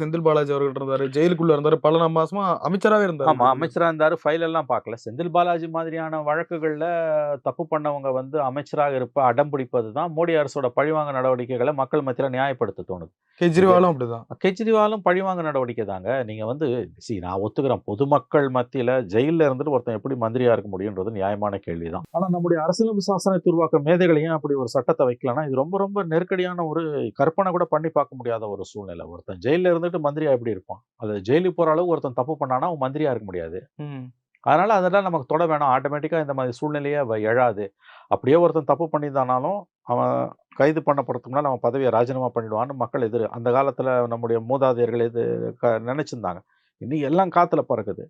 செந்தில் பாலாஜி அவர்கள் இருந்தாரு ஜெயிலுக்குள்ள இருந்தாரு பல மாசமா அமைச்சராவே இருந்தாரு. ஆமா அமைச்சரா இருந்தாரு ஃபைல் எல்லாம் பார்க்கல. செந்தில் பாலாஜி மாதிரியான வழக்குகள்ல தப்பு பண்ணவங்க வந்து அமைச்சராக இருப்ப அடம் பிடிப்பது தான் மோடி அரசோட பழிவாங்க நடவடிக்கைகளை மக்கள் மத்தியில நியாயப்படுத்த தோணுது. கெஜ்ரிவாலும் அப்படிதான். கெஜ்ரிவாலும் பழிவாங்க நடவடிக்கை தாங்க. நீங்க வந்து சி நான் ஒத்துக்கிறேன். பொதுமக்கள் மத்தியில ஜெயில்ல இருந்துட்டு ஒருத்தன் எப்படி மந்திரியா இருக்க முடியுன்றது நியாயமான கேள்விதான். ஆனா நம்முடைய அரசியலமைப்பு சாசனத்தை உருவாக்க மேதைகள் ஏன் அப்படி ஒரு சட்டத்தை வைக்கலன்னா இது ரொம்ப ரொம்ப நெருக்கடியான ஒரு கற்பனை கூட பண்ணி பார்க்க முடியாத ஒரு சூழ்நிலை. ஒருத்தன் ஜெயில்ல இருந்துட்டு மந்திரியா எப்படி இருப்பான்? அது ஜெயிலுக்கு போற அளவு ஒருத்தன் தப்பு பண்ணானா அவன் மந்திரியா இருக்க முடியாது. அதனால அதெல்லாம் நமக்கு தொட வேணாம். ஆட்டோமேட்டிக்காக இந்த மாதிரி சூழ்நிலையே எழாது. அப்படியே ஒருத்தன் தப்பு பண்ணியிருந்தானாலும் அவன் கைது பண்ணப்படுறதுக்கு முன்னால் அவன் பதவியை ராஜினாமா பண்ணிடுவான்னு மக்கள் எதிர் அந்த காலத்தில் நம்முடைய மூதாதையர்கள் எது க நினச்சிருந்தாங்க. இன்னும் எல்லாம் காற்றுல பறக்குது.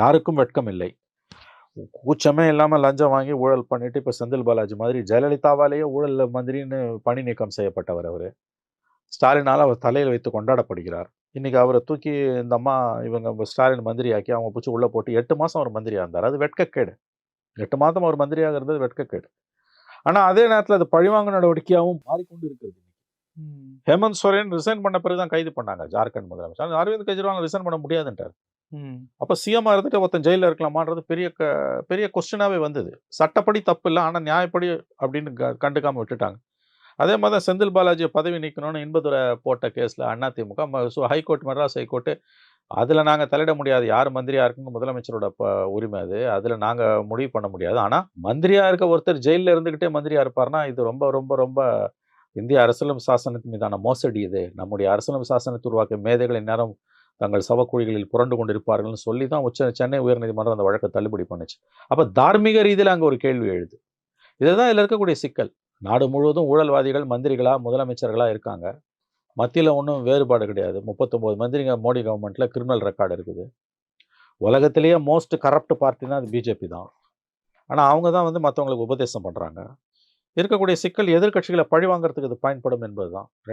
யாருக்கும் வெட்கம் இல்லை. கூச்சமே இல்லாமல் லஞ்சம் வாங்கி ஊழல் பண்ணிட்டு இப்போ செந்தில் பாலாஜி மாதிரி ஜெயலலிதாவாலேயே ஊழல் மந்திரின்னு பணி நீக்கம் செய்யப்பட்டவர் அவர். ஸ்டாலினால் அவர் தலையில் வைத்து கொண்டாடப்படுகிறார். இன்னைக்கு அவரை தூக்கி இந்த அம்மா இவங்க ஸ்டாலின் மந்திரியாக்கி அவங்க பிடிச்சி உள்ளே போட்டு எட்டு மாதம் அவர் மந்திரியாக இருந்தார். அது வெட்கக்கேடு. எட்டு மாதம் அவர் மந்திரியாக இருந்தது வெட்கக்கேடு. ஆனால் அதே நேரத்தில் அது பழிவாங்க நடவடிக்கையாகவும் மாறிக்கொண்டு இருக்கிறது. ஹேமந்த் சோரன் ரிசைன் பண்ண பிறகு தான் கைது பண்ணாங்க ஜார்க்கண்ட் முதலமைச்சர். அரவிந்த் கெஜ்ரிவால் ரிசைன் பண்ண முடியாதுன்றார். அப்போ சிஎம்மா இருந்துட்டு ஒருத்தன் ஜெயிலில் இருக்கலாமான்றது பெரிய க பெரிய கொஸ்டினாகவே வந்தது. சட்டப்படி தப்பு இல்லை ஆனால் நியாயப்படி அப்படின்னு க கண்டுக்காமல் விட்டுட்டாங்க. அதே மாதிரி தான் செந்தில் பாலாஜியை பதவி நீக்கணும்னு இன்பதுரை போட்ட கேஸில் அதிமுக ம- ஹைகோர்ட் மெட்ராஸ் ஹைகோர்ட்டு அதில் நாங்கள் தலையிட முடியாது. யார் மந்திரியாக இருக்குங்க? முதலமைச்சரோட ப உரிமை அது. அதில் நாங்கள் முடிவு பண்ண முடியாது. ஆனால் மந்திரியாக இருக்க ஒருத்தர் ஜெயிலில் இருந்துக்கிட்டே மந்திரியாக இருப்பார்னா இது ரொம்ப ரொம்ப ரொம்ப இந்திய அரசியலமைப்பு சாசனத்தின் மீதான மோசடி இது. நம்முடைய அரசியலமைப்பு சாசனத்தை உருவாக்கிய மேதைகள் இந்நேரம் தங்கள் சவக்குழிகளில் புரண்டு கொண்டிருப்பார்கள்னு சொல்லி தான் உச்ச சென்னை உயர்நீதிமன்றம் அந்த வழக்கை தள்ளுபடி பண்ணுச்சு. அப்போ தார்மீக ரீதியில் அங்கே ஒரு கேள்வி எழுது. இதுதான் இதில் இருக்கக்கூடிய சிக்கல். நாடு முழுவதும் ஊழல்வாதிகள் மந்திரிகளா முதலமைச்சர்களா இருக்காங்க. மத்தியில் ஒன்றும் வேறுபாடு கிடையாது. முப்பத்தொம்போது மந்திரிங்க மோடி கவர்மெண்ட்டில் கிரிமினல் ரெக்கார்டு இருக்குது. உலகத்திலேயே மோஸ்ட் கரப்ட் பார்ட்டினா அது பிஜேபி தான். ஆனால் அவங்க தான் வந்து மற்றவங்களுக்கு உபதேசம் பண்ணுறாங்க இருக்கக்கூடிய சிக்கல் எதிர்க்கட்சிகளை பழி வாங்குறதுக்கு இது பயன்படும் என்பது தான்